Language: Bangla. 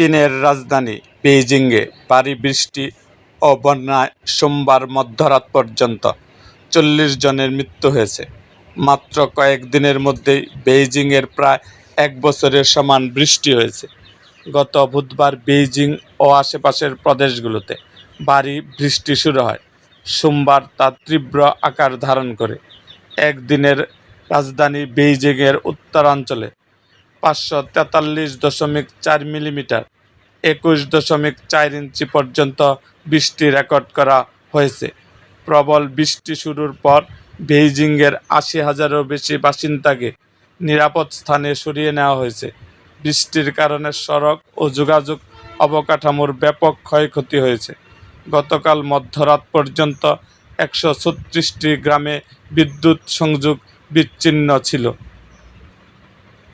চীনের রাজধানী বেইজিংয়ে ভারী বৃষ্টি ও বন্যায় সোমবার মধ্যরাত পর্যন্ত চল্লিশ জনের মৃত্যু হয়েছে। মাত্র কয়েক দিনের মধ্যেই বেইজিংয়ের প্রায় এক বছরের সমান বৃষ্টি হয়েছে। গত বুধবার বেইজিং ও আশেপাশের প্রদেশগুলোতে ভারী বৃষ্টি শুরু হয়। সোমবার তা তীব্র আকার ধারণ করে। একদিনের রাজধানী বেইজিংয়ের উত্তরাঞ্চলে পাঁচশো তেতাল্লিশ দশমিক চার মিলিমিটার, একুশ দশমিক চার ইঞ্চি পর্যন্ত বৃষ্টি রেকর্ড করা হয়েছে। প্রবল বৃষ্টি শুরুর পর বেইজিংয়ের আশি হাজারেরও বেশি বাসিন্দাকে নিরাপদ স্থানে সরিয়ে নেওয়া হয়েছে। বৃষ্টির কারণে সড়ক ও যোগাযোগ অবকাঠামোর ব্যাপক ক্ষয়ক্ষতি হয়েছে। গতকাল মধ্যরাত পর্যন্ত একশো ছত্রিশটি গ্রামে বিদ্যুৎ সংযোগ বিচ্ছিন্ন ছিল।